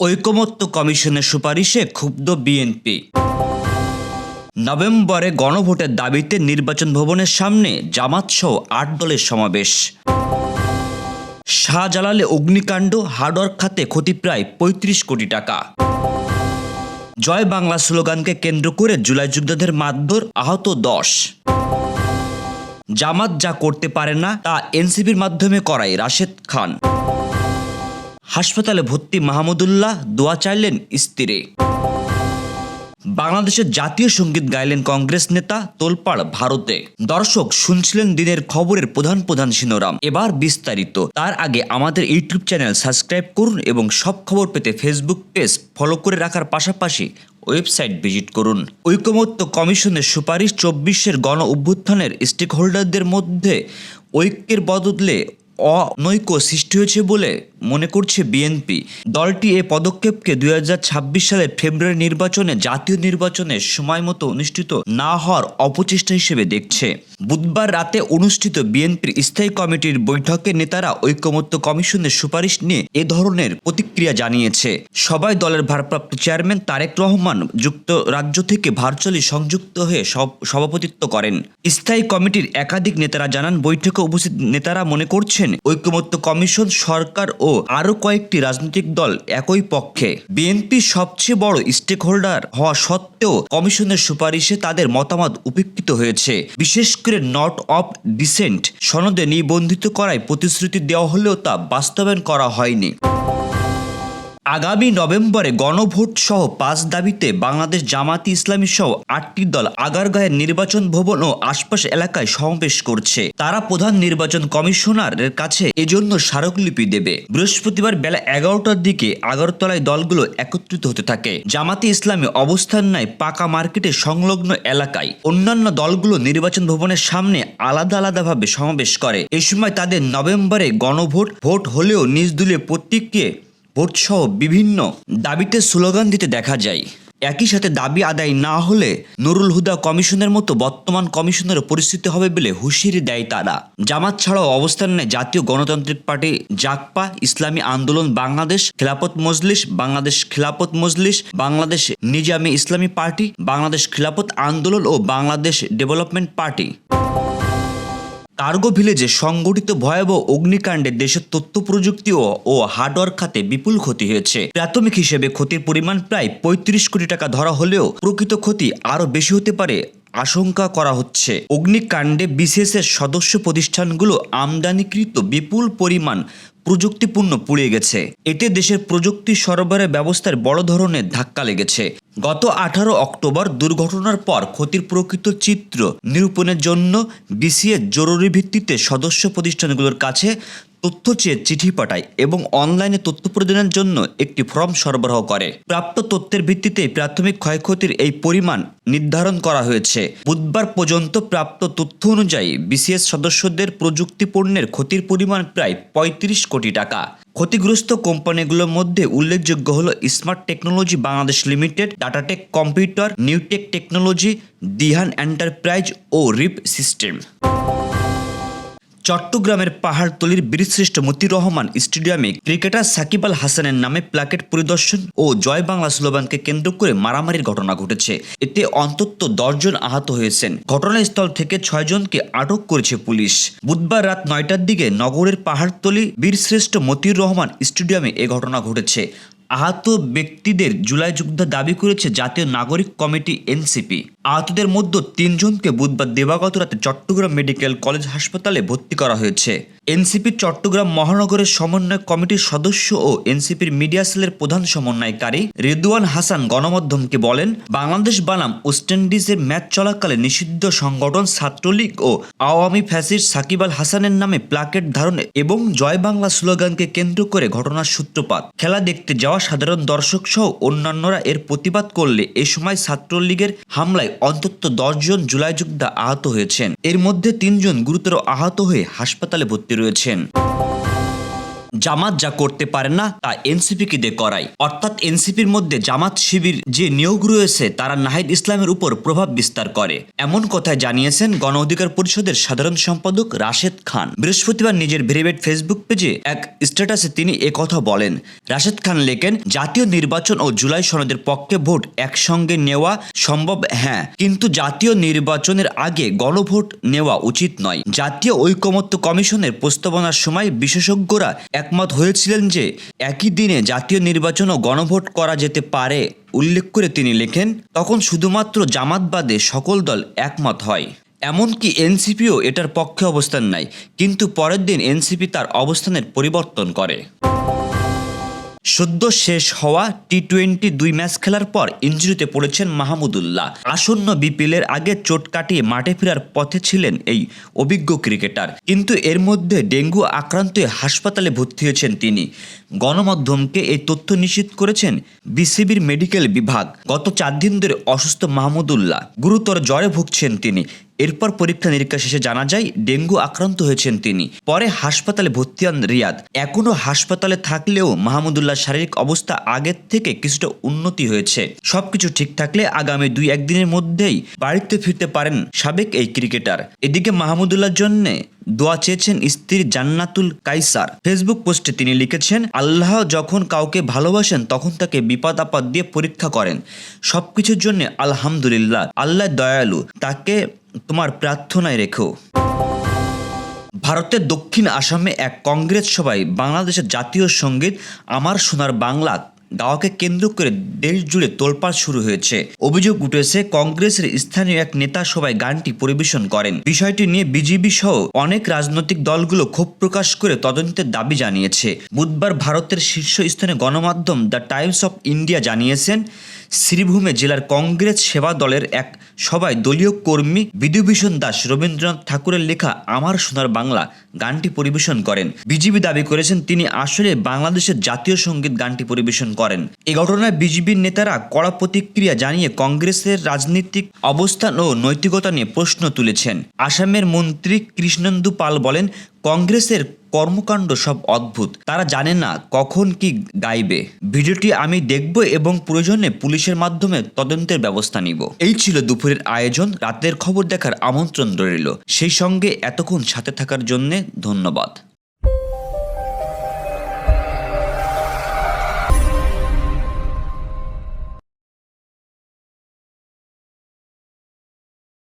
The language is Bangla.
ঐকমত্য কমিশনের সুপারিশে ক্ষুব্ধ বিএনপি। নভেম্বরে গণভোটের দাবিতে নির্বাচন ভবনের সামনে জামাত সহ আট দলের সমাবেশ। শাহজালালে অগ্নিকাণ্ড হার্ডওয়ার্ক খাতে ক্ষতি প্রায় পঁয়ত্রিশ কোটি টাকা। জয় বাংলা স্লোগানকে কেন্দ্র করে জুলাই যুদ্ধদের মারধর আহত দশ। জামাত যা করতে পারে না, তা এনসিপির মাধ্যমে করায় রাশেদ খান। হাসপাতালে ভর্তি মাহমুদুল্লাহ দোয়া চাইলেন স্ত্রী বাংলাদেশের জাতীয় সংগীত গাইলেন কংগ্রেস নেতা তোলপাড় ভারতে। দর্শক শুনছিলেন দিনের খবরের প্রধান প্রধান শিনোরাম এবার বিস্তারিত। তার আগে আমাদের ইউটিউব চ্যানেল সাবস্ক্রাইব করুন এবং সব খবর পেতে ফেসবুক পেজ ফলো করে রাখার পাশাপাশি ওয়েবসাইট ভিজিট করুন। ঐকমত্য কমিশনের সুপারিশ চব্বিশের গণ অভ্যুত্থানের স্টেক হোল্ডারদের মধ্যে ঐক্যের বদলে অনৈক্য সৃষ্টি হয়েছে বলে মনে করছে বিএনপি। দলটি এ পদক্ষেপকে দু হাজার ছাব্বিশ সালের ফেব্রুয়ারি নির্বাচনে জাতীয় নির্বাচনে সময় মতো অনুষ্ঠিত না হওয়ার অপচেষ্টা হিসেবে দেখছে। বুধবার রাতে অনুষ্ঠিত বিএনপির স্থায়ী কমিটির বৈঠকে নেতারা ঐকমত্য কমিশনের সুপারিশ নিয়ে এ ধরনের প্রতিক্রিয়া জানিয়েছে। সবাই দলের ভারপ্রাপ্ত চেয়ারম্যান তারেক রহমান যুক্তরাজ্য থেকে ভার্চুয়ালি সংযুক্ত হয়ে সভাপতিত্ব করেন। স্থায়ী কমিটির একাধিক নেতারা জানান, বৈঠকে উপস্থিত নেতারা মনে করছেন ঐকমত্য কমিশন সরকার ও আরও কয়েকটি রাজনৈতিক দল একই পক্ষে। বিএনপি সবচেয়ে বড় স্টেক হোল্ডার হওয়া সত্ত্বেও কমিশনের সুপারিশে তাদের মতামত উপেক্ষিত হয়েছে। বিশেষ করে নট অফ ডিসেন্ট সনদে নিবন্ধিত করায় প্রতিশ্রুতি দেওয়া হলেও তা বাস্তবায়ন করা হয়নি। আগামী নভেম্বরে গণভোট সহ পাঁচ দাবিতে বাংলাদেশ জামাতি ইসলামী সহ আটটি দল আগারগাঁয়ের নির্বাচন ভবন ও আশপাশ এলাকায় সমাবেশ করছে। তারা প্রধান নির্বাচন কমিশনারের কাছে এজন্য স্মারকলিপি দেবে। বৃহস্পতিবার বেলা এগারোটার দিকে আগরতলায় দলগুলো একত্রিত হতে থাকে। জামাতি ইসলামী অবস্থান নেয় পাকা মার্কেটের সংলগ্ন এলাকায়। অন্যান্য দলগুলো নির্বাচন ভবনের সামনে আলাদা আলাদাভাবে সমাবেশ করে। এ সময় তাদের নভেম্বরে গণভোট, ভোট হলেও নিজ দলীয় প্রতীককে ভোটসহ বিভিন্ন দাবিতে স্লোগান দিতে দেখা যায়। একই সাথে দাবি আদায় না হলে নুরুল হুদা কমিশনের মতো বর্তমান কমিশনের পরিস্থিতি হবে বলে হুঁশিয়ারি দেয় তারা। জামাত ছাড়াও অবস্থান নেয় জাতীয় গণতান্ত্রিক পার্টি জাকপা ইসলামী আন্দোলন বাংলাদেশ খেলাপত মজলিস, বাংলাদেশ খেলাপত মজলিস, বাংলাদেশ নিজামী ইসলামী পার্টি, বাংলাদেশ খেলাপত আন্দোলন ও বাংলাদেশ ডেভেলপমেন্ট পার্টি। কার্গো ভিলেজে সংগঠিত ভয়াবহ অগ্নিকাণ্ডে দেশের তথ্য প্রযুক্তি ও হার্ডওয়ার খাতে বিপুল ক্ষতি হয়েছে। প্রাথমিক হিসেবে ক্ষতির পরিমাণ প্রায় পঁয়ত্রিশ কোটি টাকা ধরা হলেও প্রকৃত ক্ষতি আরও বেশি হতে পারে আশঙ্কা করা হচ্ছে। অগ্নিকাণ্ডে বিসিএস এর সদস্য প্রতিষ্ঠানগুলো আমদানিকৃত বিপুল পরিমাণ প্রযুক্তিপূর্ণ পুড়ে গেছে। এতে দেশের প্রযুক্তি সরবরাহ ব্যবস্থার বড় ধরনের ধাক্কা লেগেছে। গত আঠারো অক্টোবর দুর্ঘটনার পর ক্ষতির প্রকৃত চিত্র নিরূপণের জন্য বিসিএ জরুরি ভিত্তিতে সদস্য প্রতিষ্ঠানগুলোর কাছে তথ্য চেয়ে চিঠি পাঠায় এবং অনলাইনে তথ্য প্রদানের জন্য একটি ফর্ম সরবরাহ করে। প্রাপ্ত তথ্যের ভিত্তিতে প্রাথমিক ক্ষয়ক্ষতির এই পরিমাণ নির্ধারণ করা হয়েছে। বুধবার পর্যন্ত প্রাপ্ত তথ্য অনুযায়ী বিসিএস সদস্যদের প্রযুক্তি পণ্যের ক্ষতির পরিমাণ প্রায় পঁয়ত্রিশ কোটি টাকা। ক্ষতিগ্রস্ত কোম্পানিগুলোর মধ্যে উল্লেখযোগ্য হল Smart Technology Bangladesh Limited Datatech Computer Newtech Technology Dihan Enterprise ও রিপ সিস্টেম চট্টগ্রামের পাহাড়তলির বীরশ্রেষ্ঠ মতিউর রহমান স্টেডিয়ামে ক্রিকেটার সাকিব আল হাসানের নামে প্লাকেট পরিদর্শন ও জয় বাংলা স্লোগানকে কেন্দ্র করে মারামারির ঘটনা ঘটেছে। এতে অন্তত দশজন আহত হয়েছেন। ঘটনাস্থল থেকে ছয়জনকে আটক করেছে পুলিশ। বুধবার রাত নয়টার দিকে নগরের পাহাড়তলি বীরশ্রেষ্ঠ মতিউর রহমান স্টেডিয়ামে এ ঘটনা ঘটেছে। আহত ব্যক্তিদের জুলাই যুদ্ধ দাবি করেছে জাতীয় নাগরিক কমিটি এনসিপি। আহতদের মধ্যে তিনজনকে বুধবার দিবাগত রাতে চট্টগ্রাম মেডিকেল কলেজ হাসপাতালে ভর্তি করা হয়েছে। এনসিপি চট্টগ্রাম মহানগরের সমন্বয় কমিটির সদস্য ও এনসিপির মিডিয়া সেলের প্রধান সমন্বয়কারী রেদুয়ান হাসান গণমাধ্যমকে বলেন, বাংলাদেশ বানাম ওয়েস্ট ইন্ডিজের ম্যাচ চলাকালে নিষিদ্ধ সংগঠন ছাত্রলীগ ও আওয়ামী ফ্যাসির সাকিব আল হাসানের নামে প্লাকেট ধারণে এবং জয় বাংলা স্লোগানকে কেন্দ্র করে ঘটনার সূত্রপাত। খেলা দেখতে যাওয়া সাধারণ দর্শক সহ অন্যান্যরা এর প্রতিবাদ করলে এ সময় ছাত্রলীগের হামলায় অন্তত দশজন জুলাই যুদ্ধা আহত হয়েছেন। এর মধ্যে তিনজন গুরুতর আহত হয়ে হাসপাতালে ভর্তি রয়েছেন। জামাত যা করতে পারে না, তা এনসিপিকে দিয়ে করায়। অর্থাৎ এনসিপির মধ্যে জামাত শিবির যে নিয়োগ রয়েছে, তারা নাহিদ ইসলামের উপর প্রভাব বিস্তার করে। এমন কথায় জানিয়েছেন গণ অধিকার পরিষদের সাধারণ সম্পাদক রাশেদ খান। বৃহস্পতিবার নিজের ভেরিভেট ফেসবুক পেজে এক স্ট্যাটাসে তিনি কথা বলেন। রাশেদ খান লেখেন, জাতীয় নির্বাচন ও জুলাই সনদের পক্ষে ভোট একসঙ্গে নেওয়া সম্ভব হ্যাঁ কিন্তু জাতীয় নির্বাচনের আগে গণভোট নেওয়া উচিত নয়। জাতীয় ঐকমত্য কমিশনের প্রস্তাবনার সময় বিশেষজ্ঞরা একমত হয়েছিলেন যে একই দিনে জাতীয় নির্বাচন ও গণভোট করা যেতে পারে, উল্লেখ করে তিনি লেখেন, তখন শুধুমাত্র জামাতবাদে সকল দল একমত হয়। এমনকি এনসিপিও এটার পক্ষে অবস্থান নেয়, কিন্তু পরের দিন এনসিপি তার অবস্থানের পরিবর্তন করে। সদ্য শেষ হওয়া টি টোয়েন্টি দুই ম্যাচ খেলার পর ইঞ্জুরিতে পড়েছেন মাহমুদুল্লাহ। আসন্ন বিপিএলের আগে চোট কাটিয়ে মাঠে ফেরার পথে ছিলেন এই অভিজ্ঞ ক্রিকেটার। কিন্তু এর মধ্যে ডেঙ্গু আক্রান্ত হাসপাতালে ভর্তি হয়েছেন তিনি। গণমাধ্যমকে এই তথ্য নিশ্চিত করেছেন বিসিবির মেডিকেল বিভাগ। গত চার দিন ধরে অসুস্থ মাহমুদুল্লাহ। গুরুতর জ্বরে ভুগছেন তিনি। এরপর পরীক্ষা নিরীক্ষা শেষে জানা যায়, ডেঙ্গু আক্রান্ত হয়েছেন তিনি। পরে হাসপাতালে ভর্তি হন রিয়াদ। এখনও হাসপাতালে থাকলেও মাহমুদুল্লাহ শারীরিক অবস্থা আগের থেকে কিছুটা উন্নতি হয়েছে। সবকিছু ঠিক থাকলে আগামী দুই একদিনের মধ্যেই বাড়িতে ফিরতে পারেন সাবেক এই ক্রিকেটার। এদিকে মাহমুদুল্লাহর জন্যে দোয়া চেয়েছেন স্ত্রী জান্নাতুল কাইসার। ফেসবুক পোস্টে তিনি লিখেছেন, আল্লাহ যখন কাউকে ভালোবাসেন, তখন তাকে বিপদ আপদ দিয়ে পরীক্ষা করেন। সবকিছুর জন্য আলহামদুলিল্লাহ, আল্লাহ দয়ালু। তাকে তোমার প্রার্থনায় রেখো। ভারতের দক্ষিণ আসামে এক কংগ্রেস সভায় বাংলাদেশের জাতীয় সংগীত আমার সোনার বাংলা গাওয়াকে কেন্দ্র করে দেশ জুড়ে তোলপাড় শুরু হয়েছে। অভিযোগ উঠেছে, কংগ্রেসের স্থানীয় এক নেতা সবাই গানটি পরিবেশন করেন। বিষয়টি নিয়ে বিজেপি সহ অনেক রাজনৈতিক দলগুলো ক্ষোভ প্রকাশ করে তদন্তের দাবি জানিয়েছে। বুধবার ভারতের শীর্ষস্থানে গণমাধ্যম দ্য টাইমস অফ ইন্ডিয়া জানিয়েছেন, শ্রীভূমে জেলার কংগ্রেস সেবা দলের এক সভায় দলীয় কর্মী বিধুভূষণ দাস রবীন্দ্রনাথ ঠাকুরের লেখা আমার সোনার বাংলা গানটি পরিবেশন করেন। বিজেপি দাবি করেছেন তিনি আসলে বাংলাদেশের জাতীয় সংগীত গানটি পরিবেশন করেন। এ ঘটনায় বিজেপির নেতারা কড়া প্রতিক্রিয়া জানিয়ে কংগ্রেসের রাজনৈতিক অবস্থান ও নৈতিকতা নিয়ে প্রশ্ন তুলেছেন। আসামের মন্ত্রী কৃষ্ণেন্দু পাল বলেন কংগ্রেসের কর্মকাণ্ড সব অদ্ভুত। তারা জানে না কখন কি গাইবে। ভিডিওটি আমি দেখব এবং প্রয়োজনে পুলিশের মাধ্যমে তদন্তের ব্যবস্থা নিব। এই ছিল দুপুরের আয়োজন। রাতের খবর দেখার আমন্ত্রণ রইল। সেই সঙ্গে এতক্ষণ সাথে থাকার জন্য ধন্যবাদ।